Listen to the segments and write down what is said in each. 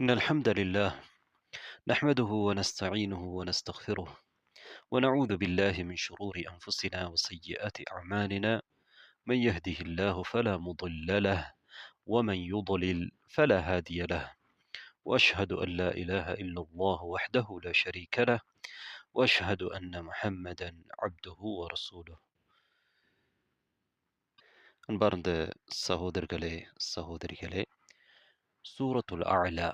إن الحمد لله نحمده ونستعينه ونستغفره ونعوذ بالله من شرور أنفسنا وسيئات أعمالنا. من يهده الله فلا مضل له ومن يضلل فلا هادي له. وأشهد أن لا إله إلا الله وحده لا شريك له وأشهد أن محمدا عبده ورسوله. அன்பார்ந்த சகோதரர்களே சகோதரிகளே சூரத்துல் அலா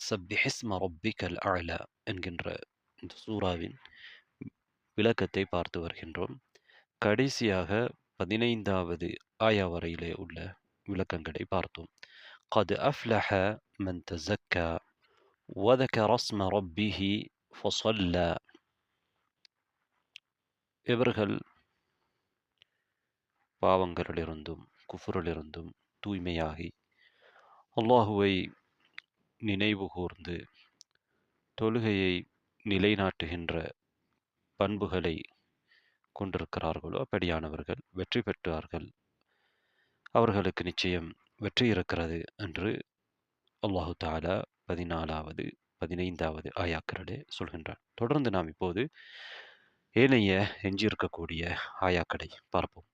சப்பிஹிஸ்ம ரப்பிக்கல் அலா என்கின்ற இந்த சூறாவின் விளக்கத்தை பார்த்து வருகின்றோம் கடைசியாக பதினைந்தாவது ஆயா வரையிலே உள்ள விளக்கங்களை பார்த்தோம் قد أفلح من تزكى وذكر اسم ربه فصلى இவர்கள் பாவங்களிலிருந்தும் குஃபுரிலிருந்தும் தூய்மையாகி அல்லாஹுவை நினைவு கூர்ந்து தொழுகையை நிலைநாட்டுகின்ற பண்புகளை கொண்டிருக்கிறார்களோ அப்படியானவர்கள் வெற்றி பெற்றார்கள் அவர்களுக்கு நிச்சயம் வெற்றி இருக்கிறது என்று அல்லாஹு தாலா பதினாலாவது பதினைந்தாவது ஆயாக்களிலே சொல்கின்றார் தொடர்ந்து நாம் இப்போது ஏனைய எஞ்சியிருக்கக்கூடிய ஆயாக்களை பார்ப்போம்.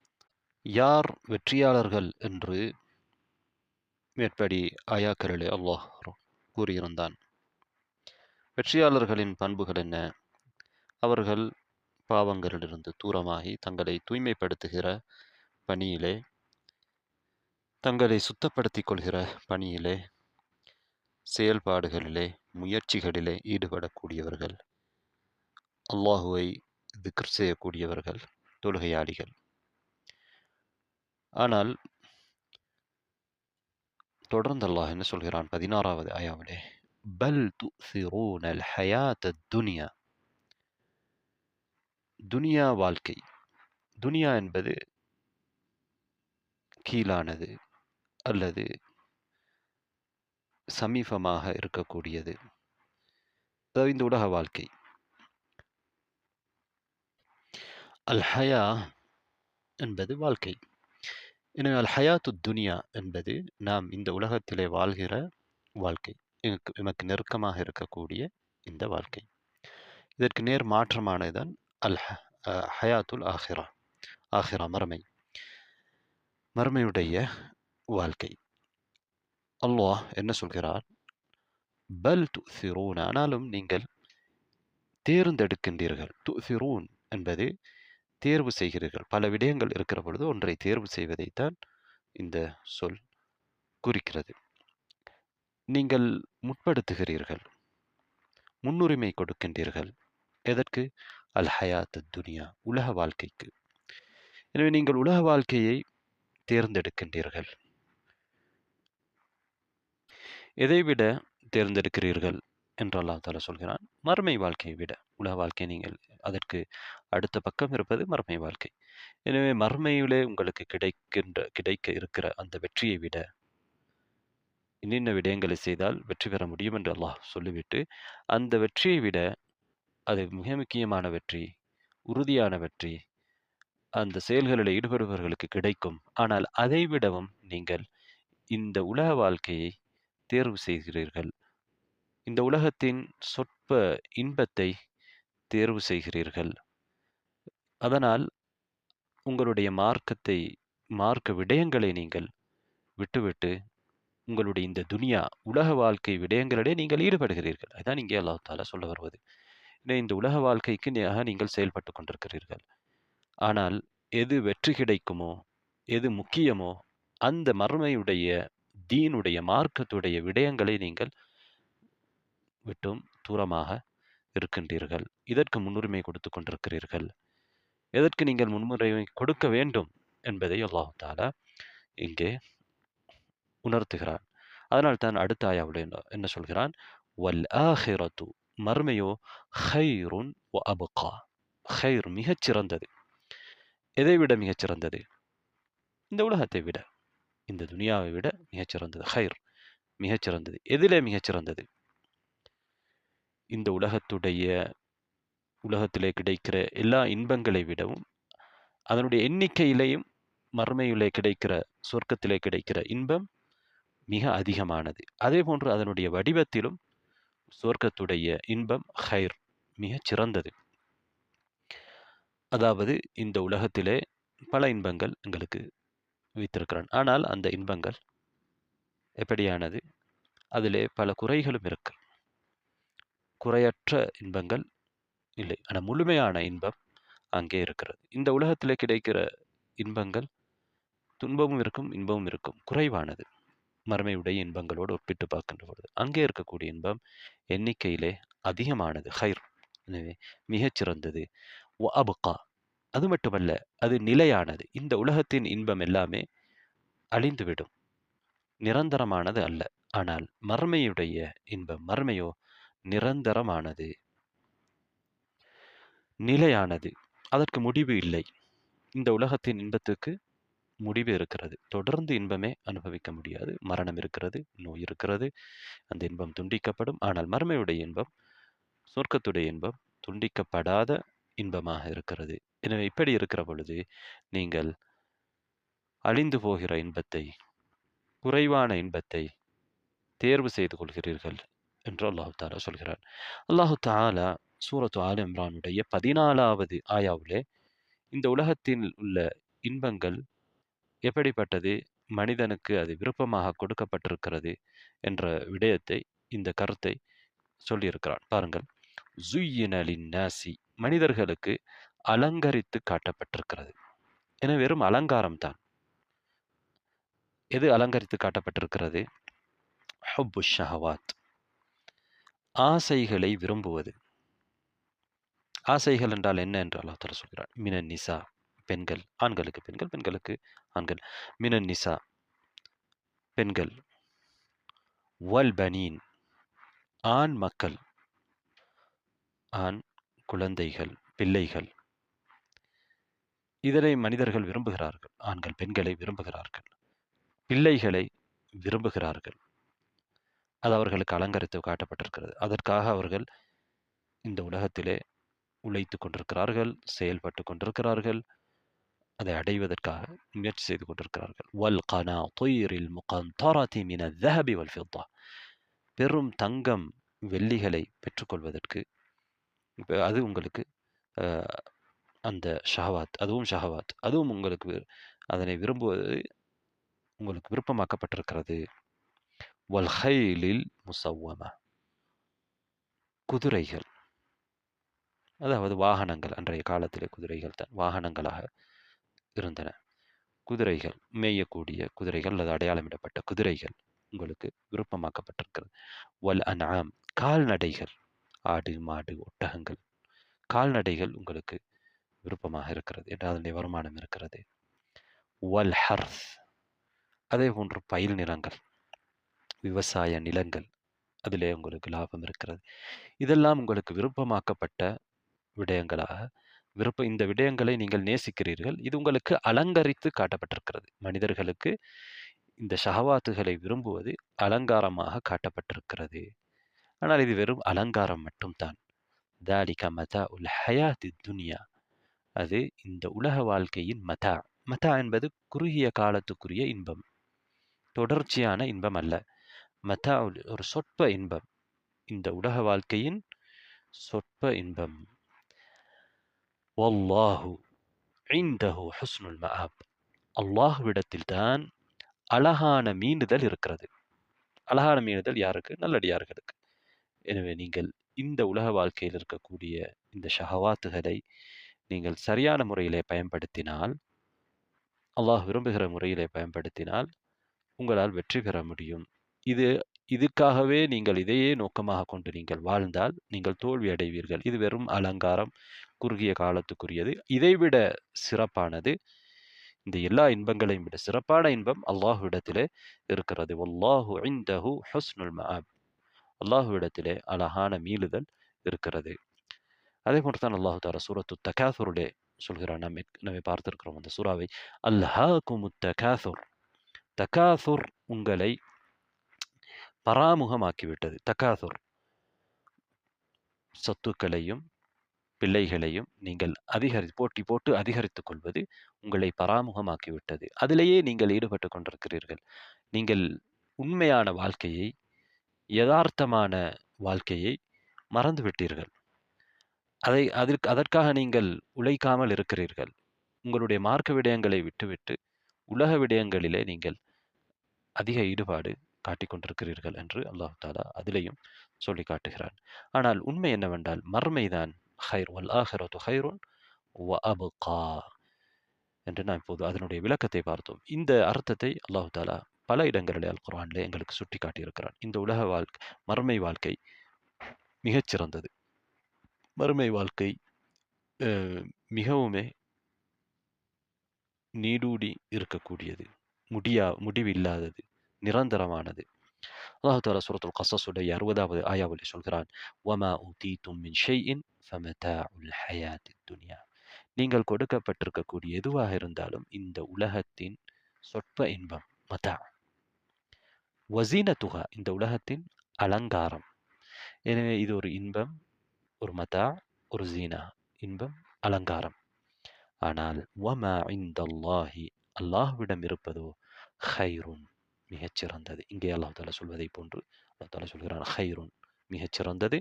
யார் வெற்றியாளர்கள் என்று மேற்படி ஆயாக்களிலே அல்லாஹ் கூறியிருந்தான். வெற்றியாளர்களின் பண்புகள் என்ன? அவர்கள் பாவங்களிலிருந்து தூரமாகி தங்களை தூய்மைப்படுத்துகிற பணியிலே தங்களை சுத்தப்படுத்திக் கொள்கிற பணியிலே செயல்பாடுகளிலே முயற்சிகளிலே ஈடுபடக்கூடியவர்கள் அல்லாஹுவை திக்ர் செய்யக்கூடியவர்கள் தொழுகையாளிகள். ஆனால் தொடர்ந்து அல்லாஹ் என்ன சொல்கிறான்? பதினாறாவது ஆயாவிலே பல் துசிரூனல் ஹயாத் துனியா. துனியா வாழ்க்கை. துனியா என்பது கீழானது அல்லது சமீபமாக இருக்கக்கூடியது. அதாவது இந்த உலக வாழ்க்கை. அல் ஹயா என்பது வாழ்க்கை. எனவே அல் ஹயாத்து துனியா என்பது நாம் இந்த உலகத்திலே வாழ்கிற வாழ்க்கை. எனக்கு எமக்கு நெருக்கமாக இருக்கக்கூடிய இந்த வாழ்க்கை. இதற்கு நேர் மாற்றமானதுதான் அல் ஹயாத்துல் ஆஹிரா. ஆஹிரா மறுமை. மறுமையுடைய வாழ்க்கை. அல்லாஹ் என்ன சொல்கிறார்? பல் து சிரூன் ஆனாலும் நீங்கள் தேர்ந்தெடுக்கின்றீர்கள். து சிரூன் என்பது தேர்வு செய்கிறீர்கள். பல விடயங்கள் இருக்கிற பொழுது ஒன்றை தேர்வு செய்வதைத்தான் இந்த சொல் குறிக்கிறது. நீங்கள் முற்படுத்துகிறீர்கள். முன்னுரிமை கொடுக்கின்றீர்கள். எதற்கு? அல் ஹயாத் துனியா உலக வாழ்க்கைக்கு. எனவே நீங்கள் உலக வாழ்க்கையை தேர்ந்தெடுக்கின்றீர்கள். எதைவிட தேர்ந்தெடுக்கிறீர்கள்? என்று அல்லா தாலா சொல்கிறான். மறுமை வாழ்க்கையை விட. உலக வாழ்க்கை நீங்கள் அதற்கு அடுத்த பக்கம் இருப்பது மறுமை வாழ்க்கை. எனவே மறுமையிலே உங்களுக்கு கிடைக்கின்ற கிடைக்க இருக்கிற அந்த வெற்றியை விட இன்னின்ன விடயங்களை செய்தால் வெற்றி பெற முடியும் என்று அல்லாஹ் சொல்லிவிட்டு அந்த வெற்றியை விட அது மிக முக்கியமான வெற்றி உறுதியான வெற்றி அந்த செயல்களில் ஈடுபடுபவர்களுக்கு கிடைக்கும். ஆனால் அதை விடவும் நீங்கள் இந்த உலக வாழ்க்கையை தேர்வு செய்கிறீர்கள். இந்த உலகத்தின் சொற்ப இன்பத்தை தேர்வு செய்கிறீர்கள். அதனால் உங்களுடைய மார்க்கத்தை மார்க்க விடயங்களை நீங்கள் விட்டுவிட்டு உங்களுடைய இந்த துனியா உலக வாழ்க்கை விடயங்களிடையே நீங்கள் ஈடுபடுகிறீர்கள். அதுதான் இங்கே அல்லா தாலா சொல்ல வருவது. இந்த உலக வாழ்க்கைக்கு நீங்கள் செயல்பட்டு கொண்டிருக்கிறீர்கள். ஆனால் எது வெற்றி கிடைக்குமோ எது முக்கியமோ அந்த மர்மையுடைய தீனுடைய மார்க்கத்துடைய விடயங்களை நீங்கள் விட்டும் தூரமாக இருக்கின்றீர்கள். இதற்கு முன்னுரிமை கொடுத்து கொண்டிருக்கிறீர்கள். எதற்கு நீங்கள் முன்னுரிமை கொடுக்க வேண்டும் என்பதை அல்லாஹு தாலா இங்கே உணர்த்துகிறான் அதனால் தான் அடுத்த ஆயாவுடைய என்ன சொல்கிறான்? வல் ஆஹிரத்து மர்மையோ ஹைருன் அபுகா. ஹைர் மிகச்சிறந்தது எதை விட மிகச்சிறந்தது இந்த உலகத்தை விட இந்த துனியாவை விட மிகச்சிறந்தது ஹைர் மிகச்சிறந்தது எதிலே மிகச்சிறந்தது இந்த உலகத்துடைய உலகத்திலே கிடைக்கிற எல்லா இன்பங்களை விடவும் அதனுடைய எண்ணிக்கையிலேயும் மறுமையிலே கிடைக்கிற சொர்க்கத்திலே கிடைக்கிற இன்பம் மிக அதிகமானது. அதே போன்று அதனுடைய வடிவத்திலும் சொர்க்கத்துடைய இன்பம் ஹைர் மிகச் சிறந்தது. அதாவது இந்த உலகத்திலே பல இன்பங்கள் எங்களுக்கு வைத்திருக்கிறான். ஆனால் அந்த இன்பங்கள் எப்படியானது? அதிலே பல குறைகளும் இருக்கு. குறையற்ற இன்பங்கள் இல்லை. ஆனால் முழுமையான இன்பம் அங்கே இருக்கிறது. இந்த உலகத்திலே கிடைக்கிற இன்பங்கள் துன்பமும் இருக்கும் இன்பமும் இருக்கும். குறைவானது. மறுமையுடைய இன்பங்களோடு ஒப்பிட்டு பார்க்கின்ற பொழுது அங்கே இருக்கக்கூடிய இன்பம் எண்ணிக்கையிலே அதிகமானது. ஹைர். எனவே மிகச்சிறந்தது அபுகா. அது மட்டுமல்ல அது நிலையானது. இந்த உலகத்தின் இன்பம் எல்லாமே அழிந்துவிடும். நிரந்தரமானது அல்ல. ஆனால் மர்மையுடைய இன்பம் மர்மையோ நிரந்தரமானது. நிலையானது. அதற்கு முடிவு இல்லை. இந்த உலகத்தின் இன்பத்துக்கு முடிவு இருக்கிறது. தொடர்ந்து இன்பமே அனுபவிக்க முடியாது. மரணம் இருக்கிறது நோய் இருக்கிறது அந்த இன்பம் துண்டிக்கப்படும். ஆனால் மர்மையுடைய இன்பம் சொர்க்கத்துடைய இன்பம் துண்டிக்கப்படாத இன்பமாக இருக்கிறது. எனவே இப்படி இருக்கிற பொழுது நீங்கள் அழிந்து போகிற இன்பத்தை குறைவான இன்பத்தை தேர்வு செய்து கொள்கிறீர்கள் என்று அல்லாஹு தாலா சொல்கிறார் அல்லாஹு தாலா சூரத்து ஆல் இம்ரானுடைய பதினாலாவது ஆயாவிலே இந்த உலகத்தில் உள்ள இன்பங்கள் எப்படிப்பட்டது? மனிதனுக்கு அது விருப்பமாக கொடுக்கப்பட்டிருக்கிறது என்ற விடயத்தை இந்த கருத்தை சொல்லியிருக்கிறான். பாருங்கள். ஜுயினலின் நாசி மனிதர்களுக்கு அலங்கரித்து காட்டப்பட்டிருக்கிறது. என வெறும் அலங்காரம் தான். எது அலங்கரித்து காட்டப்பட்டிருக்கிறது? ஹப்பு ஷஹவாத். ஆசைகளை விரும்புவது. ஆசைகள் என்றால் என்ன என்று அல்லாஹ் தலா சொல்கிறார் மினன் நிசா பெண்கள் ஆண்களுக்கு பெண்கள் பெண்களுக்கு ஆண்கள். மினன் நிசா பெண்கள். வல் பனீன் ஆண் மக்கள். ஆண் குழந்தைகள் பிள்ளைகள். இதனை மனிதர்கள் விரும்புகிறார்கள். ஆண்கள் பெண்களை விரும்புகிறார்கள். பிள்ளைகளை விரும்புகிறார்கள். அது அவர்களுக்கு அலங்கரித்து காட்டப்பட்டிருக்கிறது. அதற்காக அவர்கள் இந்த உலகத்திலே உழைத்து கொண்டிருக்கிறார்கள் செயல்பட்டு கொண்டிருக்கிறார்கள் அதை அடைவதற்காக முயற்சி செய்து கொண்டிருக்கிறார்கள். வல் கனா தொயிரில் முகந்தராதி மின தஹபி வல் ஃபித்தா. பெரும் தங்கம் வெள்ளிகளை பெற்றுக்கொள்வதற்கு இப்போ அது உங்களுக்கு அந்த ஷஹவாத் அதுவும் ஷஹவாத் அதுவும் உங்களுக்கு அதனை விரும்புவது உங்களுக்கு விருப்பமாக்கப்பட்டிருக்கிறது. வல்ஹைலில் முசவ்வம குதிரைகள். அதாவது வாகனங்கள் அன்றைய காலத்திலே குதிரைகள் தான் வாகனங்களாக இருந்தன. குதிரைகள் மேயக்கூடிய குதிரைகள் அல்லது அடையாளமிடப்பட்ட குதிரைகள் உங்களுக்கு விருப்பமாக்கப்பட்டிருக்கிறது. வல் அநாம் கால்நடைகள் ஆடு மாடு ஒட்டகங்கள் கால்நடைகள் உங்களுக்கு விருப்பமாக இருக்கிறது என்று அதனுடைய வருமானம் இருக்கிறது. வல் ஹர்ஸ் அதே போன்று பயில் நிலங்கள் விவசாய நிலங்கள் அதிலே உங்களுக்கு லாபம் இருக்கிறது. இதெல்லாம் உங்களுக்கு விருப்பமாக்கப்பட்ட விடயங்களாக விருப்ப இந்த விடயங்களை நீங்கள் நேசிக்கிறீர்கள். இது உங்களுக்கு அலங்கரித்து காட்டப்பட்டிருக்கிறது. மனிதர்களுக்கு இந்த ஷஹவாத்துகளை விரும்புவது அலங்காரமாக காட்டப்பட்டிருக்கிறது. ஆனால் இது வெறும் அலங்காரம் மட்டும்தான். தாலிகா மதா உல் ஹயாதி துனியா. அது இந்த உலக வாழ்க்கையின் மதா. மதா என்பது குறுகிய காலத்துக்குரிய இன்பம். தொடர்ச்சியான இன்பம் அல்ல. மதா ஒரு சொற்ப இன்பம். இந்த உலக வாழ்க்கையின் சொற்ப இன்பம். வல்லாஹு ஐந்தஹு ஹுஸ்னுல் மஹாப் அல்லாஹுவிடத்தில் தான் அழகான மீண்டுதல் இருக்கிறது அழகான மீண்டுதல் யாருக்கு நல்லடியார்களுக்கு எனவே நீங்கள் இந்த உலக வாழ்க்கையில் இருக்கக்கூடிய இந்த ஷஹவாத்துகளை நீங்கள் சரியான முறையிலே பயன்படுத்தினால் அல்லாஹ் விரும்புகிற முறையிலே பயன்படுத்தினால் உங்களால் வெற்றி பெற முடியும். இது இதுக்காகவே நீங்கள் இதையே நோக்கமாக கொண்டு நீங்கள் வாழ்ந்தால் நீங்கள் தோல்வி அடைவீர்கள் இது வெறும் அலங்காரம் குறுகிய காலத்துக்குரியது. இதைவிட சிறப்பானது இந்த எல்லா இன்பங்களையும் விட சிறப்பான இன்பம் அல்லாஹுவிடத்திலே இருக்கிறது. அல்லாஹு இந்தஹு ஹஸ்னுல் மஹாப் அல்லாஹுவிடத்திலே அழகான மீளுதல் இருக்கிறது. அதே போன்று தான் அல்லாஹு தாரா சூரத்து தகாசுருடே சொல்கிறார் நம்ம நம்ம பார்த்திருக்கிறோம் அந்த சூறாவை. அல்ஹாகுமு தகாசுர் தகாசுர் உங்களை பராமுகமாக்கிவிட்டது. தகாசுர் சத்துக்களையும் பிள்ளைகளையும் நீங்கள் அதிகரி போட்டி போட்டு அதிகரித்துக் கொள்வது உங்களை பராமுகமாக்கிவிட்டது. அதிலேயே நீங்கள் ஈடுபட்டு கொண்டிருக்கிறீர்கள். நீங்கள் உண்மையான வாழ்க்கையை யதார்த்தமான வாழ்க்கையை மறந்துவிட்டீர்கள். அதை அதற்கு அதற்காக நீங்கள் உழைக்காமல் இருக்கிறீர்கள். உங்களுடைய மார்க்க விடயங்களை விட்டுவிட்டு உலக விடயங்களிலே நீங்கள் அதிக ஈடுபாடு காட்டிக் கொண்டிருக்கிறீர்கள் என்று அல்லாஹ் தாலா அதிலையும் சொல்லி காட்டுகிறான். ஆனால் உண்மை என்னவென்றால் மறுமைதான் ஹைர் வல் ஆஹிரத்து ஹைருன் வ அபுகா என்று நான் இப்போது அதனுடைய விளக்கத்தை பார்த்தோம். இந்த அர்த்தத்தை அல்லாஹு தாலா பல இடங்களிலே அல் குரானிலே எங்களுக்கு சுட்டி காட்டியிருக்கிறான் இந்த உலக வாழ்க்கை மறுமை வாழ்க்கை மிகச்சிறந்தது மறுமை வாழ்க்கை அஹ், மிகவுமே நீடூடி இருக்கக்கூடியது. முடியா முடிவில்லாதது. நிரந்தரமானது. அல்லாஹ் தாலா சூரத்துல் கசஸுடைய அறுபதாவது ஆயாவிலே சொல்கிறான் வமா ஊதீதும் மின் ஷைஇன் ஃபமதாஉல் ஹயாத்தித் துன்யா நீங்கள் கொடுக்கப்பட்டிருக்கக்கூடிய எதுவாக இருந்தாலும் இந்த உலகத்தின் சொற்ப இன்பம் மதா. வசீனத்துகா இந்த உலகத்தின் அலங்காரம். எனவே இது ஒரு இன்பம் ஒரு மதா ஒரு ஜீனா இன்பம் அலங்காரம். ஆனால் வமா இந்தல்லாஹி அல்லாஹ்விடம் இருப்பதோ ஹைருன். மிகச்சிறந்தது. இங்கே அல்லாஹ் தாலா சொல்வதை போன்று அல்லாஹ் தாலா சொல்கிறான் ஹைருன் மிகச்சிறந்தது.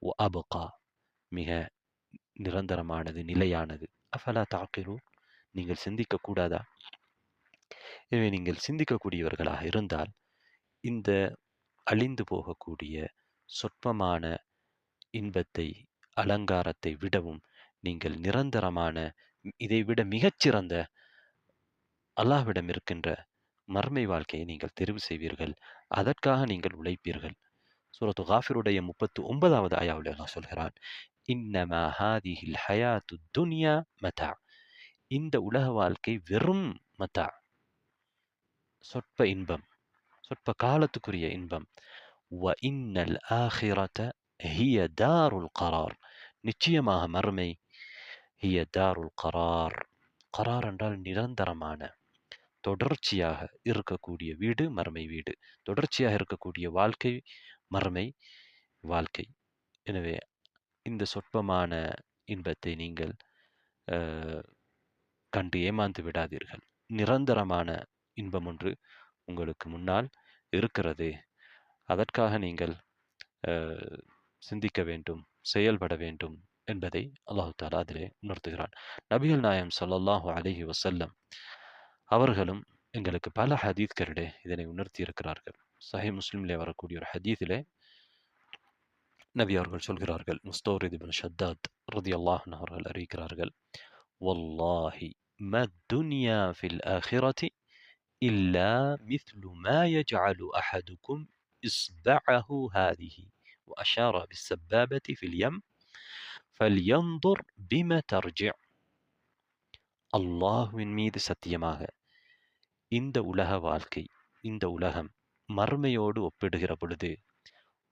ஒ அபுகா மிக நிரந்தரமானது நிலையானது. அஃபலா தாக்கிரு நீங்கள் சிந்திக்க கூடாதா? எனவே நீங்கள் சிந்திக்கக்கூடியவர்களாக இருந்தால் இந்த அழிந்து போகக்கூடிய சொற்பமான இன்பத்தை அலங்காரத்தை விடவும் நீங்கள் நிரந்தரமான இதைவிட மிகச்சிறந்த அல்லாஹ்விடம் இருக்கின்ற மர்மை வாழ்க்கையை நீங்கள் தெரிவு செய்வீர்கள். அதற்காக நீங்கள் உழைப்பீர்கள். சூரத்து காஃபிருடைய முப்பத்து ஒன்பதாவது ஆயாவில் அல்லாஹ் சொல்கிறான் இன்னமா ஹாதிஹில் ஹயாத்து துனியா மதா. இந்த உலக வாழ்க்கை வெறும் மதா. சொற்ப இன்பம் சொற்ப காலத்துக்குரிய இன்பம். வ இன்னல் ஆஹிரத ஹிய தாருல் கரார். நிச்சயமாக மறுமை ஹிய தாருல் கரார். கரார் என்றால் நிரந்தரமான தொடர்ச்சியாக இருக்கக்கூடிய வீடு மறுமை வீடு. தொடர்ச்சியாக இருக்கக்கூடிய வாழ்க்கை மறுமை வாழ்க்கை. எனவே இந்த சொற்பமான இன்பத்தை நீங்கள் கண்டு ஏமாந்து விடாதீர்கள். நிரந்தரமான இன்பம் ஒன்று உங்களுக்கு முன்னால் இருக்கிறது. அதற்காக நீங்கள் சிந்திக்க வேண்டும் செயல்பட வேண்டும் என்பதை அல்லாஹு தாலா அதிலே உணர்த்துகிறான். நபிகள் நாயம் சொல்லல்லாஹு அலஹி வசல்லம் அவர்களும் எங்களுக்கு பல ஹதீத்களிலே இதனை உணர்த்தி இருக்கிறார்கள் சஹி முஸ்லிமிலே வரக்கூடிய ஒரு ஹதீஸிலே நபி அவர்கள் சொல்கிறார்கள் முஸ்தோரித் இப்னு ஷத்தாத் ரதியல்லாஹு அன்ஹு அவர்கள் அறிவிக்கிறார்கள் வல்லாஹி ما الدنيا في الآخرة إلا مثل ما يجعل أحدكم إصبعه هذه وأشار بالسبابة في اليم فلينظر بما ترجع அல்லாஹ்வின் மீது சத்தியமாக இந்த உலக வாழ்க்கை இந்த உலகம் மறுமையோடு ஒப்பிடுகிற பொழுது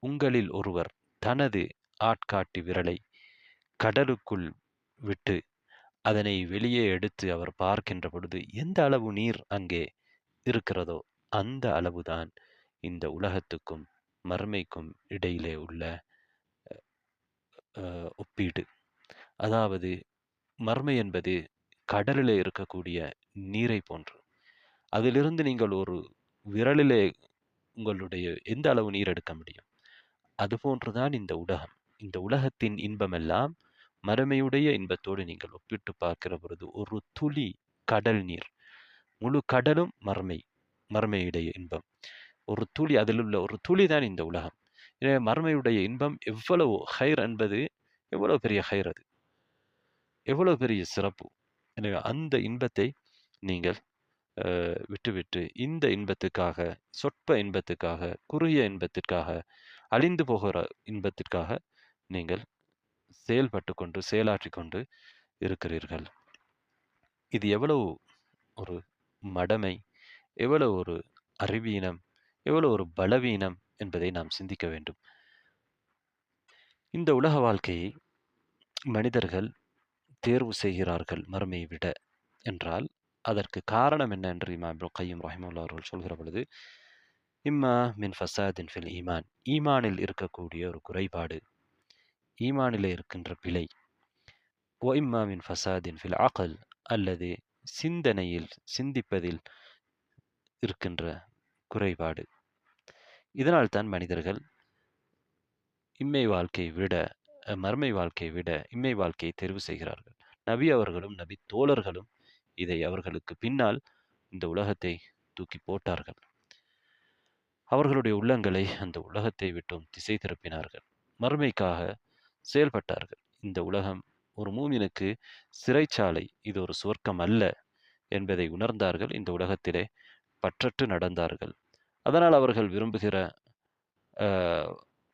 உங்களில் ஒருவர் தனது ஆட்காட்டி விரலை கடலுக்குள் விட்டு அதனை வெளியே எடுத்து அவர் பார்க்கின்ற பொழுது எந்த அளவு நீர் அங்கே இருக்கிறதோ அந்த அளவுதான் இந்த உலகத்துக்கும் மறுமைக்கும் இடையிலே உள்ள ஒப்பீடு. அதாவது மர்மை என்பது கடலிலே இருக்கக்கூடிய நீரை போன்று. அதிலிருந்து நீங்கள் ஒரு விரலிலே உங்களுடைய எந்த அளவு நீர் எடுக்க முடியும்? அதுபோன்றுதான் இந்த உலகம். இந்த உலகத்தின் இன்பமெல்லாம் மறுமையுடைய இன்பத்தோடு நீங்கள் ஒப்பிட்டு பார்க்கிற பொழுது ஒரு துளி கடல் நீர். முழு கடலும் மறுமை மறுமையுடைய இன்பம். ஒரு துளி அதில் உள்ள ஒரு துளி தான் இந்த உலகம். எனவே மறுமையுடைய இன்பம் எவ்வளவு ஹைர் என்பது எவ்வளவு பெரிய ஹைர் அது? எவ்வளவு பெரிய சிறப்பு? எனவே அந்த இன்பத்தை நீங்கள் விட்டுவிட்டு இந்த இன்பத்துக்காக சொற்ப இன்பத்துக்காக குறுகிய இன்பத்திற்காக அழிந்து போகிற இன்பத்திற்காக நீங்கள் செயல்பட்டு கொண்டு செயலாற்றி கொண்டு இருக்கிறீர்கள். இது எவ்வளவு ஒரு மடமை எவ்வளவு ஒரு அறிவீனம் எவ்வளவு ஒரு பலவீனம் என்பதை நாம் சிந்திக்க வேண்டும். இந்த உலக வாழ்க்கையை மனிதர்கள் தேர்வு செய்கிறார்கள் மறுமையை விட என்றால் அதற்கு காரணம் என்ன என்று இமாம் இப்னு கையும் ரஹிமுல்லா அவர்கள் சொல்கிற பொழுது இம்மா மின் ஃபசாதின் ஃபில் ஈமான். ஈமானில் இருக்கக்கூடிய ஒரு குறைபாடு ஈமானில் இருக்கின்ற பிழை. ஓ இம்மா மின் ஃபசாதின் ஃபில் அகல். அல்லது சிந்தனையில் சிந்திப்பதில் இருக்கின்ற குறைபாடு. இதனால் தான் மனிதர்கள் இம்மை வாழ்க்கையை விட மர்மை மறுமை வாழ்க்கையை விட இம்மை வாழ்க்கையை தெரிவு செய்கிறார்கள். நபி அவர்களும், நபி தோழர்களும் இதை அவர்களுக்கு பின்னால் இந்த உலகத்தை தூக்கி போட்டார்கள். அவர்களுடைய உள்ளங்களை அந்த உலகத்தை விட்டும் திசை திருப்பினார்கள். மறுமைக்காக செயல்பட்டார்கள். இந்த உலகம் ஒரு மூமினுக்கு சிறைச்சாலை. இது ஒரு சுவர்க்கம் அல்ல என்பதை உணர்ந்தார்கள். இந்த உலகத்திலே பற்றற்று நடந்தார்கள். அதனால் அவர்கள் விரும்புகிற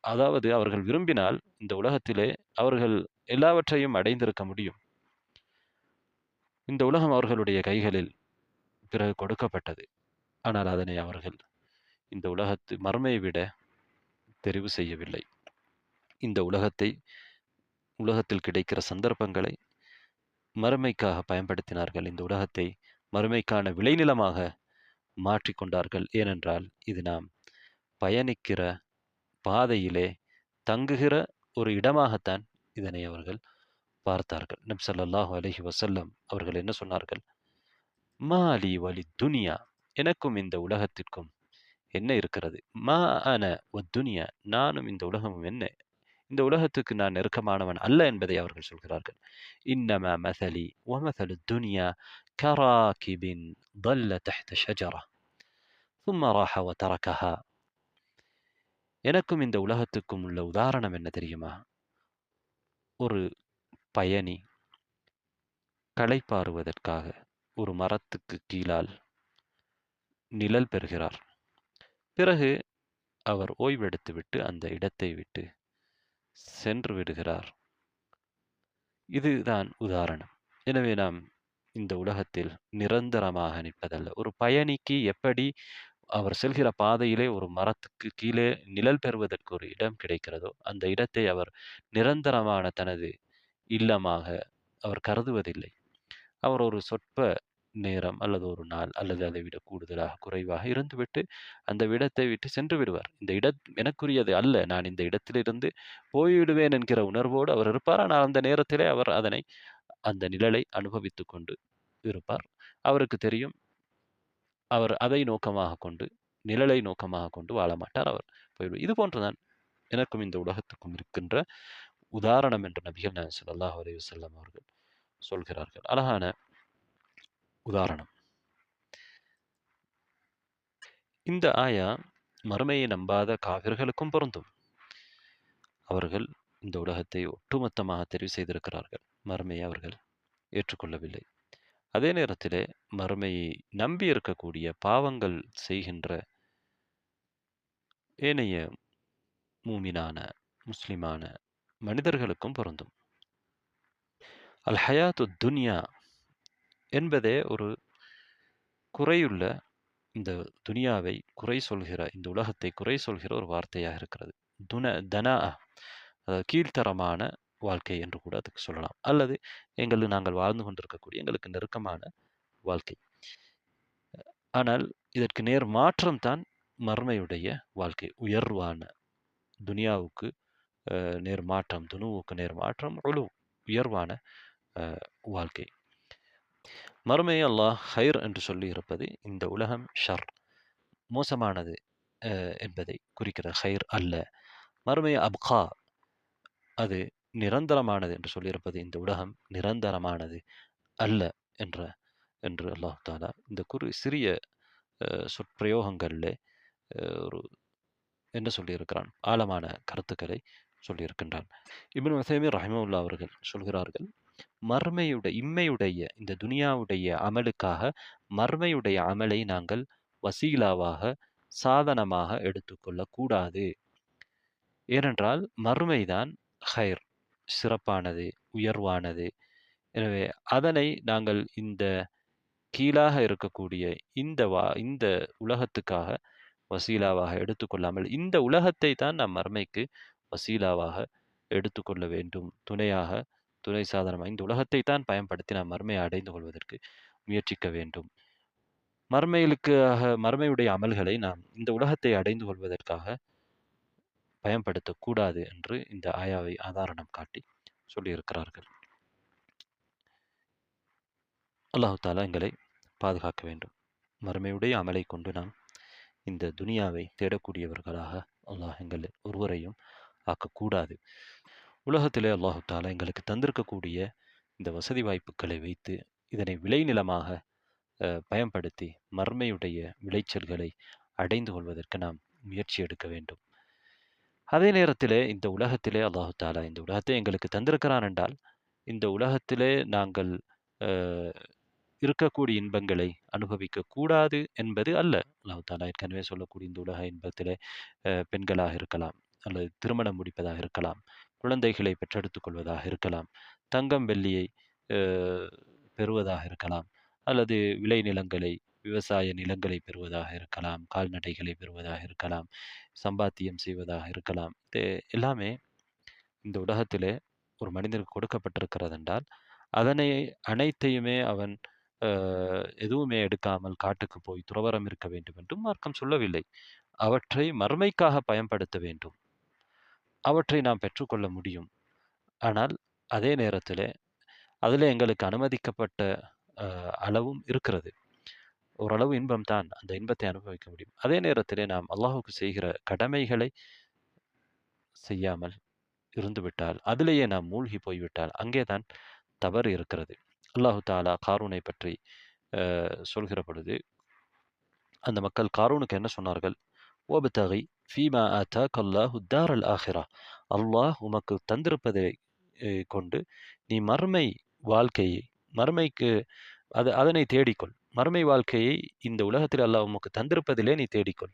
அதாவது அவர்கள் விரும்பினால் இந்த உலகத்திலே அவர்கள் எல்லாவற்றையும் அடைந்திருக்க முடியும். இந்த உலகம் அவர்களுடைய கைகளில் பிறகு கொடுக்கப்பட்டது. ஆனால் அதனை அவர்கள் இந்த உலகத்து மறுமையை விட தெரிவு செய்யவில்லை. இந்த உலகத்தை உலகத்தில் கிடைக்கிற சந்தர்ப்பங்களை மறுமைக்காக பயன்படுத்தினார்கள். இந்த உலகத்தை மறுமைக்கான விளைநிலமாக மாற்றிக்கொண்டார்கள் ஏனென்றால், இது நாம் பயணிக்கிற பாதையிலே தங்குகிற ஒரு இடமாகத்தான் இதனை அவர்கள் பார்த்தார்கள். நபி ஸல்லல்லாஹு அலைஹி வஸல்லம் அவர்கள் என்ன சொன்னார்கள்? "மாலி வலித் துனியா" எனக்கும் இந்த உலகத்திற்கும் என்ன இருக்கிறது? "மா அன வத்துனியா" நானும் இந்த உலகமும் என்ன? இந்த உலகத்துக்கு நான் நெருக்கமானவன் அல்ல என்பதை அவர்கள் சொல்கிறார்கள். "இன்னமா மஸலி வமஸலு துன்யா கராகிபின் ضل تحت شجرة ثم راح وتركها" எனக்கும் இந்த உலகத்துக்கும் உள்ள உதாரணம் என்ன தெரியுமா? ஒரு பயணி களைப்பாறுவதற்காக ஒரு மரத்துக்கு கீழால் நிழல் பெறுகிறார். பிறகு அவர் ஓய்வெடுத்துவிட்டு அந்த இடத்தை விட்டு சென்று விடுகிறார். இதுதான் உதாரணம். எனவே நாம் இந்த உலகத்தில் நிரந்தரமாக நிற்பதல்ல. ஒரு பயணிக்கு எப்படி அவர் செல்கிற பாதையிலே ஒரு மரத்துக்கு கீழே நிழல் பெறுவதற்கு ஒரு இடம் கிடைக்கிறதோ, அந்த இடத்தை அவர் நிரந்தரமான தனது இல்லமாக அவர் கருதுவதில்லை. அவர் ஒரு சொற்ப நேரம் அல்லது ஒரு நாள் அல்லது அதை விட கூடுதலாக, குறைவாக இருந்துவிட்டு அந்த இடத்தை விட்டு சென்று விடுவார். இந்த இடம் எனக்குரியது அல்ல. நான் இந்த இடத்திலிருந்து போய்விடுவேன் என்கிற உணர்வோடு அவர் இருப்பார். ஆனால் அந்த நேரத்திலே அவர் அதனை அந்த நிழலை அனுபவித்து கொண்டு இருப்பார். அவருக்கு தெரியும். அவர் அதை நோக்கமாகக் கொண்டு, நிழலை நோக்கமாக கொண்டு வாழமாட்டார். அவர் போய்விடுவார் இது போன்றுதான் எனக்கும் இந்த உலகத்துக்கும் இருக்கின்ற உதாரணம் என்று நபிகள் நாயகம் ஸல்லல்லாஹு அலைஹி அவர்கள் சொல்கிறார்கள். அழகான உதாரணம். இந்த ஆயா மறுமையை நம்பாத காவிர்களுக்கும் பொருந்தும். அவர்கள் இந்த உலகத்தை ஒட்டுமொத்தமாக தெரிவு செய்திருக்கிறார்கள். மறுமையை அவர்கள் ஏற்றுக்கொள்ளவில்லை. அதே நேரத்திலே மறுமையை நம்பி இருக்கக்கூடிய பாவங்கள் செய்கின்ற ஏனைய மூமினான, முஸ்லிமான மனிதர்களுக்கும் பொருந்தும். அல் ஹயாத்து துன்யா என்பதே ஒரு குறையுள்ள இந்த துனியாவை குறை சொல்கிற, இந்த உலகத்தை குறை சொல்கிற ஒரு வார்த்தையாக இருக்கிறது. துன தனா அதாவது கீழ்த்தரமான வாழ்க்கை என்று கூட அதுக்கு சொல்லலாம். அல்லது எங்கள் நாங்கள் வாழ்ந்து கொண்டிருக்கக்கூடிய எங்களுக்கு நெருக்கமான வாழ்க்கை. ஆனால் இதற்கு நேர் மாற்றம் தான் மர்மையுடைய வாழ்க்கை. உயர்வான துனியாவுக்கு நேர்மாற்றம் நேர் மாற்றம், துனுவுக்கு உயர்வான வாழ்க்கை. மறுமையை அல்லாஹ் ஹைர் என்று சொல்லியிருப்பது இந்த உலகம் ஷர் மோசமானது என்பதை குறிக்கிற ஹைர் அல்ல. மறுமை அப்கா அது நிரந்தரமானது என்று சொல்லியிருப்பது இந்த உலகம் நிரந்தரமானது அல்ல என்ற என்று அல்லாஹ் தாலா இந்த குறு சிறிய சொற்பிரயோகங்களில் ஒரு என்ன சொல்லியிருக்கிறான்? ஆழமான கருத்துக்களை சொல்லியிருக்கின்றான். இபின் உசைமீன் ரஹிமவுல்லா அவர்கள் சொல்கிறார்கள், மர்மையுடைய இம்மையுடைய இந்த துனியாவுடைய அமலுக்காக மர்மையுடைய அமலை நாங்கள் வசீலாவாக, சாதனமாக எடுத்துக்கொள்ளக்கூடாது ஏனென்றால் மறுமைதான் ஹைர் சிறப்பானது, உயர்வானது. எனவே அதனை நாங்கள் இந்த கீழாக இருக்கக்கூடிய இந்த வா இந்த உலகத்துக்காக வசீலாவாக எடுத்துக்கொள்ளாமல், இந்த உலகத்தை தான் நாம் மறுமைக்கு வசீலாவாக எடுத்துக்கொள்ள வேண்டும். துணையாக, துணை சாதனமாக இந்த உலகத்தை தான் பயன்படுத்தி நாம் மர்மையை அடைந்து கொள்வதற்கு முயற்சிக்க வேண்டும். மர்மைகளுக்காக மர்மையுடைய அமல்களை நாம் இந்த உலகத்தை அடைந்து கொள்வதற்காக பயன்படுத்தக்கூடாது என்று இந்த ஆயாவை ஆதாரணம் காட்டி சொல்லியிருக்கிறார்கள். அல்லாஹ் எங்களை பாதுகாக்க வேண்டும். மறுமையுடைய அமலை கொண்டு நாம் இந்த துனியாவை தேடக்கூடியவர்களாக அல்லாஹ் எங்கள் ஒருவரையும் ஆக்கக்கூடாது உலகத்திலே அல்லாஹு தாலா எங்களுக்கு தந்திருக்கக்கூடிய இந்த வசதி வாய்ப்புகளை வைத்து இதனை விளைநிலமாக பயன்படுத்தி மர்மையுடைய விளைச்சல்களை அடைந்து கொள்வதற்கு நாம் முயற்சி எடுக்க வேண்டும். அதே நேரத்திலே இந்த உலகத்திலே அல்லாஹு தாலா இந்த உலகத்தை எங்களுக்கு தந்திருக்கிறான் என்றால் இந்த உலகத்திலே நாங்கள் இருக்கக்கூடிய இன்பங்களை அனுபவிக்க கூடாது என்பது அல்ல. அல்லாஹு தாலா ஏற்கனவே சொல்லக்கூடிய இந்த உலக இன்பத்திலே பெண்களாக இருக்கலாம். அல்லது திருமணம் முடிப்பதாக இருக்கலாம் குழந்தைகளை பெற்றெடுத்துக் கொள்வதாக இருக்கலாம் தங்கம் வெள்ளியை பெறுவதாக இருக்கலாம் அல்லது விளைநிலங்களை விவசாய நிலங்களை பெறுவதாக இருக்கலாம் கால்நடைகளை பெறுவதாக இருக்கலாம் சம்பாத்தியம் செய்வதாக இருக்கலாம். இது எல்லாமே இந்த உலகத்திலே ஒரு மனிதனுக்கு கொடுக்கப்பட்டிருக்கிறது என்றால் அதனை அனைத்தையுமே அவன் எதுவுமே எடுக்காமல் காட்டுக்கு போய் துறவரம் இருக்க வேண்டும் என்றும் மார்க்கம் சொல்லவில்லை. அவற்றை மறுமைக்காக பயன்படுத்த வேண்டும். அவற்றை நாம் பெற்றுக்கொள்ள முடியும். ஆனால் அதே நேரத்தில் அதில் எங்களுக்கு அனுமதிக்கப்பட்ட அளவும் இருக்கிறது. ஓரளவு இன்பம் தான் அந்த இன்பத்தை அனுபவிக்க முடியும். அதே நேரத்தில் நாம் அல்லாஹுக்கு செய்கிற கடமைகளை செய்யாமல் இருந்துவிட்டால் அதிலேயே நாம் மூழ்கி போய்விட்டால் அங்கே தான் தவறு இருக்கிறது. அல்லாஹு தாலா காரூனை பற்றி சொல்கிற பொழுது அந்த மக்கள் காரூனுக்கு என்ன சொன்னார்கள்? ஓபத்தகை ஃபீமா ஆத்தாக் அல்லாஹு தார் அல் ஆஹிரா அல்லாஹ் உமக்கு தந்திருப்பதை கொண்டு நீ மறுமை வாழ்க்கையை மறுமைக்கு அது அதனை தேடிக்கொள். மறுமை வாழ்க்கையை இந்த உலகத்தில் அல்லாஹ் உமக்கு தந்திருப்பதிலே நீ தேடிக்கொள்.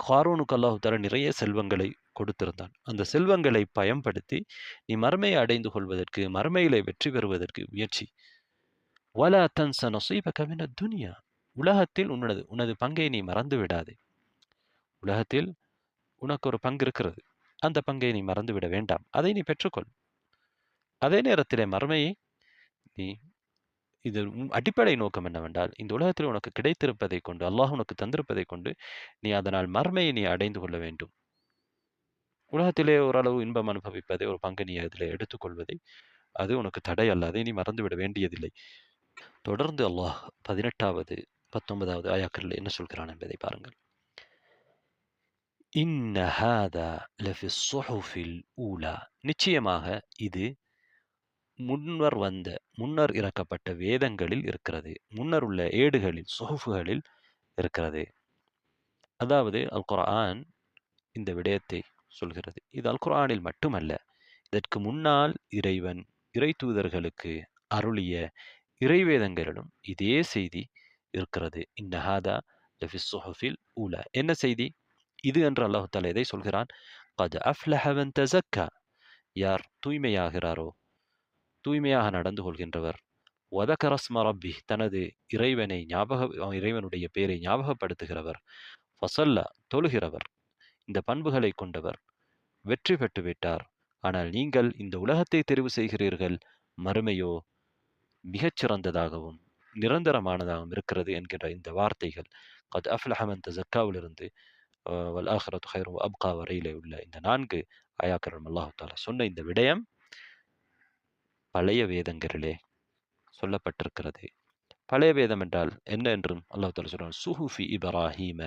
காரூனுக்கு அல்லாஹு தர நிறைய செல்வங்களை கொடுத்திருந்தான். அந்த செல்வங்களை பயன்படுத்தி நீ மறுமையை அடைந்து கொள்வதற்கு மறுமையிலே வெற்றி பெறுவதற்கு முயற்சி. வலா தன்ச நசீபக மின துனியா. உலகத்தில் உன்னது உனது பங்கை நீ மறந்து விடாதே உலகத்தில் உனக்கு ஒரு பங்கு இருக்கிறது. அந்த பங்கை நீ மறந்து விட வேண்டாம். அதை நீ பெற்றுக்கொள். அதே நேரத்திலே மறுமையை நீ இது அடிப்படை நோக்கம் என்னவென்றால் இந்த உலகத்தில் உனக்கு கிடைத்திருப்பதை கொண்டு அல்லாஹ் உனக்கு தந்திருப்பதை கொண்டு நீ அதனால் மர்மையை நீ அடைந்து கொள்ள வேண்டும். உலகத்திலே ஓரளவு இன்பம் அனுபவிப்பதை ஒரு பங்கு நீ அதில் எடுத்துக்கொள்வதை அது உனக்கு தடை அல்ல. அதை நீ மறந்துவிட வேண்டியதில்லை. தொடர்ந்து அல்லாஹ் பதினெட்டாவது பத்தொன்பதாவது ஆயாக்களில் என்ன சொல்கிறான் என்பதை பாருங்கள். இன்ன ஹாதா லஃபி ஊலா நிச்சயமாக இது முன்னர் வந்த முன்னர் இறக்கப்பட்ட வேதங்களில் இருக்கிறது. முன்னர் உள்ள ஏடுகளில் சுஹுஃபுகளில் இருக்கிறது. அதாவது அல் குர்ஆன் இந்த விடயத்தை சொல்கிறது. இது அல் குர்ஆனில் மட்டுமல்ல இதற்கு முன்னால் இறைவன் இறை தூதர்களுக்கு அருளிய இறைவேதங்களிலும் இதே செய்தி இருக்கிறது. இன்னஹாதா லஃபி சொஹஃபில் ஊலா என்ன செய்தி? இது என்று அல்லாஹு தாலா எதை சொல்கிறான்? கது அஃப்லஹ மன் யார் தூய்மையாகிறாரோ தூய்மையாக நடந்து கொள்கின்றவர். ஒதகரஸ்ம ரப்பி தனது இறைவனை ஞாபக இறைவனுடைய பெயரை ஞாபகப்படுத்துகிறவர். ஃபசல்லா தொழுகிறவர். இந்த பண்புகளை கொண்டவர். வெற்றி பெற்று விட்டார். ஆனால் நீங்கள் இந்த உலகத்தை தெரிவு செய்கிறீர்கள். மறுமையோ மிகச்சிறந்ததாகவும் நிரந்தரமானதாகவும் இருக்கிறது என்கின்ற இந்த வார்த்தைகள். கத் அஃப்லஹமன் தசக்காவிலிருந்து வல் ஹைரும் அப்கா வரையிலே உள்ள இந்த நான்கு ஆயாக்கரம் அல்லாஹு தாலா சொன்ன இந்த விடயம் பழைய வேதங்களிலே சொல்லப்பட்டிருக்கிறது. பழைய வேதம் என்றால் என்ன என்றும் அல்லாஹ் தாலா சொல்றான். சுஹுஃபி இப்ராஹீம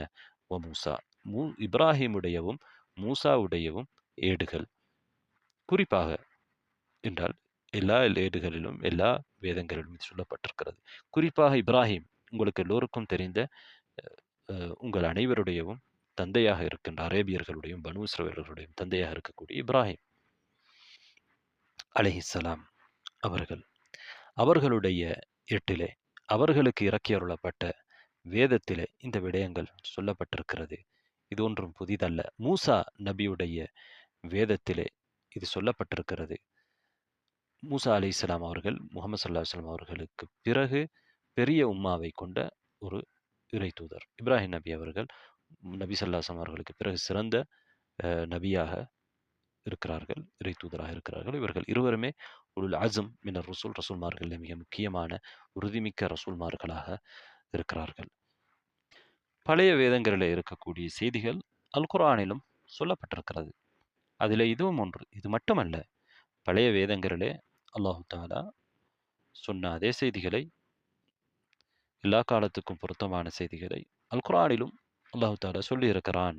ஒ மூசா. மூ இப்ராஹீமுடையவும் மூசாவுடையவும் ஏடுகள். குறிப்பாக என்றால் எல்லா ஏடுகளிலும் எல்லா வேதங்களிலும் சொல்லப்பட்டிருக்கிறது. குறிப்பாக இப்ராஹிம் உங்களுக்கு எல்லோருக்கும் தெரிந்த உங்கள் அனைவருடையவும் தந்தையாக இருக்கின்ற அரேபியர்களுடையும் பனு இஸ்ரவேலர்களுடையும் தந்தையாக இருக்கக்கூடிய இப்ராஹிம் அலிஹிசலாம் அவர்கள். அவர்களுடைய எட்டிலே அவர்களுக்கு இறக்கி அருளப்பட்ட வேதத்திலே இந்த விடயங்கள் சொல்லப்பட்டிருக்கிறது. இது ஒன்றும் புதிதல்ல. மூசா நபியுடைய வேதத்திலே இது சொல்லப்பட்டிருக்கிறது. மூசா அலி இஸ்லாம் அவர்கள் முகமது சல்லா வஸ்லாம் அவர்களுக்கு பிறகு பெரிய உம்மாவை கொண்ட ஒரு இறை தூதர். இப்ராஹிம் நபி அவர்கள் நபி சல்லாசம் அவர்களுக்கு பிறகு சிறந்த அஹ், நபியாக இருக்கிறார்கள் இறை தூதராக இருக்கிறார்கள். இவர்கள் இருவருமே உலுல் அசம் மின்னர் ரசூல் ரசூல்மார்களில் மிக முக்கியமான உறுதிமிக்க ரசூல்மார்களாக இருக்கிறார்கள். பழைய வேதங்களில் இருக்கக்கூடிய செய்திகள் அல்குரானிலும் சொல்லப்பட்டிருக்கிறது. அதில் இதுவும் ஒன்று. இது மட்டுமல்ல பழைய வேதங்களிலே அல்லாஹு தாலா சொன்ன அதே செய்திகளை எல்லா காலத்துக்கும் பொருத்தமான செய்திகளை அல் குரானிலும் அல்லாஹு தாலா சொல்லியிருக்கிறான்.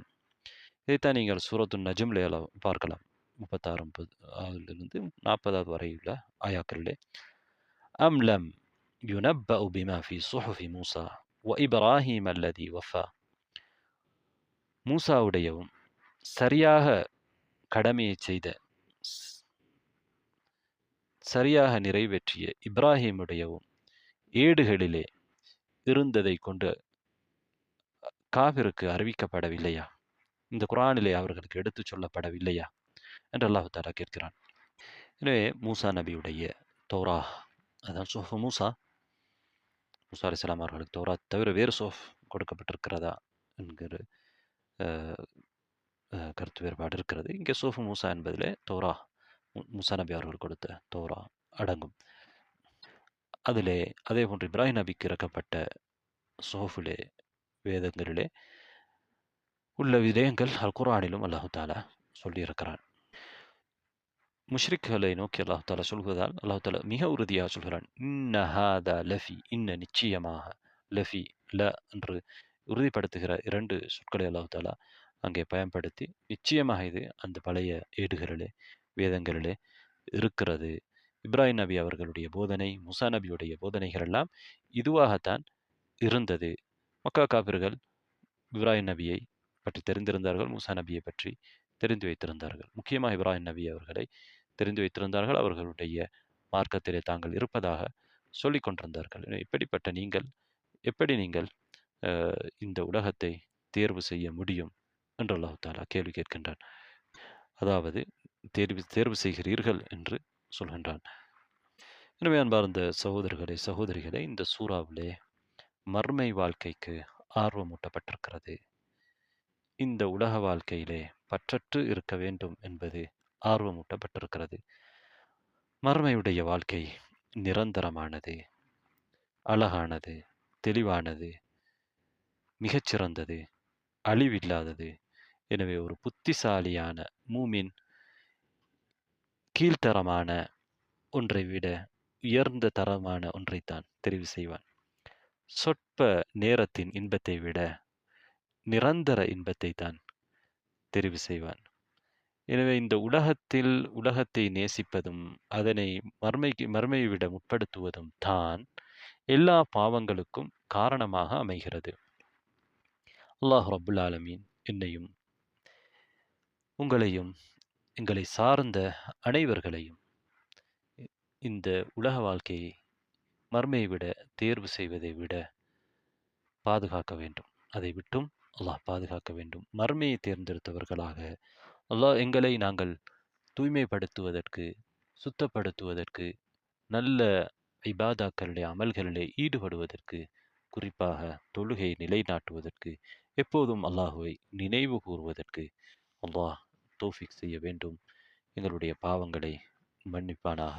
இதைத்தான் நீங்கள் சூரத்து நஜம்ல பார்க்கலாம். முப்பத்தாறு முப்பது அதிலிருந்து நாற்பதாவது வரையுள்ள உள்ள ஆயாக்களிலே அம்லம் யுனப்ப பிமா ஃபி மூசா ஒ இப்ராஹிம் அல்லதி வஃபா. மூசாவுடையவும் சரியாக கடமையை செய்த சரியாக நிறைவேற்றிய இப்ராஹிமுடையவும் ஏடுகளிலே இருந்ததை கொண்டு காவிற்கு அறிவிக்கப்படவில்லையா? இந்த குரானிலே அவர்களுக்கு எடுத்துச் சொல்லப்படவில்லையா? என்று அல்லாஹு தாலா கேட்கிறான். எனவே மூசா நபியுடைய தோரா அதான் சோஃப் மூசா. மூசா அலிஸ்லாம் அவர்களுக்கு தோரா தவிர வேறு சோஃப் கொடுக்கப்பட்டிருக்கிறதா என்கிற கருத்து வேறுபாடு இருக்கிறது. இங்கே சோஃபு மூசா என்பதிலே தோரா மூசா நபி அவர்கள் கொடுத்த தோரா அடங்கும். அதிலே அதே போன்று இப்ராஹிம் நபிக்கு இறக்கப்பட்ட சோஃபிலே வேதங்களிலே உள்ள விடயங்கள் அல் குரானிலும் அல்லாஹு தாலா சொல்லியிருக்கிறான். முஷ்ரிக்களை நோக்கி அல்லாஹு தாலா சொல்வதால் அல்லாஹு தாலா மிக உறுதியாக சொல்கிறான். இன்னஹாதா லஃபி இன்ன நிச்சயமாக லஃபி ல என்று உறுதிப்படுத்துகிற இரண்டு சொற்களை அல்லாஹு தாலா அங்கே பயன்படுத்தி நிச்சயமாக இது அந்த பழைய ஏடுகளிலே வேதங்களிலே இருக்கிறது. இப்ராஹிம் நபி அவர்களுடைய போதனை முசா நபியுடைய போதனைகள் எல்லாம் இதுவாகத்தான் இருந்தது. மக்கா காபிர்கள் இப்ராஹிம் நபியை பற்றி தெரிந்திருந்தார்கள் முசா நபியை பற்றி தெரிந்து வைத்திருந்தார்கள். முக்கியமாக இப்ராஹிம் நபி அவர்களை தெரிந்து வைத்திருந்தார்கள். அவர்களுடைய மார்க்கத்திலே தாங்கள் இருப்பதாக சொல்லிக் கொண்டிருந்தார்கள். இப்படிப்பட்ட நீங்கள் எப்படி நீங்கள் இந்த உலகத்தை தேர்வு செய்ய முடியும் என்று அல்லாஹு தாலா கேள்வி கேட்கின்றான். அதாவது தேர்வு தேர்வு செய்கிறீர்கள் என்று சொல்கின்றான். எனவே அன்பார்ந்த சகோதரர்களே சகோதரிகளே இந்த சூறாவிலே மர்மை வாழ்க்கைக்கு ஆர்வமூட்டப்பட்டிருக்கிறது. இந்த உலக வாழ்க்கையிலே பற்றற்று இருக்க வேண்டும் என்பது ஆர்வமூட்டப்பட்டிருக்கிறது. மர்மையுடைய வாழ்க்கை நிரந்தரமானது அழகானது தெளிவானது மிகச்சிறந்தது அழிவில்லாதது. எனவே ஒரு புத்திசாலியான மூமின் கீழ்த்தரமான ஒன்றை விட உயர்ந்த தரமான ஒன்றைத்தான் தெரிவு செய்வான். சொற்ப நேரத்தின் இன்பத்தை விட நிரந்தர இன்பத்தை தான் தெரிவு செய்வான். எனவே இந்த உலகத்தில் உலகத்தை நேசிப்பதும் அதனை மர்மைக்கு மர்மையை விட முற்படுத்துவதும் தான் எல்லா பாவங்களுக்கும் காரணமாக அமைகிறது. அல்லாஹ் ரபுல் ஆலமீன் என்னையும் உங்களையும் எங்களை சார்ந்த அனைவர்களையும் இந்த உலக வாழ்க்கையை மர்மையை விட தேர்வு செய்வதை விட பாதுகாக்க வேண்டும். அதை விட்டும் அல்லாஹ் பாதுகாக்க வேண்டும். மர்மையை தேர்ந்தெடுத்தவர்களாக அல்லாஹ் எங்களை நாங்கள் தூய்மைப்படுத்துவதற்கு சுத்தப்படுத்துவதற்கு நல்ல இபாதாக்களுடைய அமல்களிலே ஈடுபடுவதற்கு குறிப்பாக தொழுகை நிலைநாட்டுவதற்கு எப்போதும் அல்லாஹுவை நினைவு கூறுவதற்கு அல்லாஹ் தோஃபிக் செய்ய வேண்டும். எங்களுடைய பாவங்களை மன்னிப்பானாக.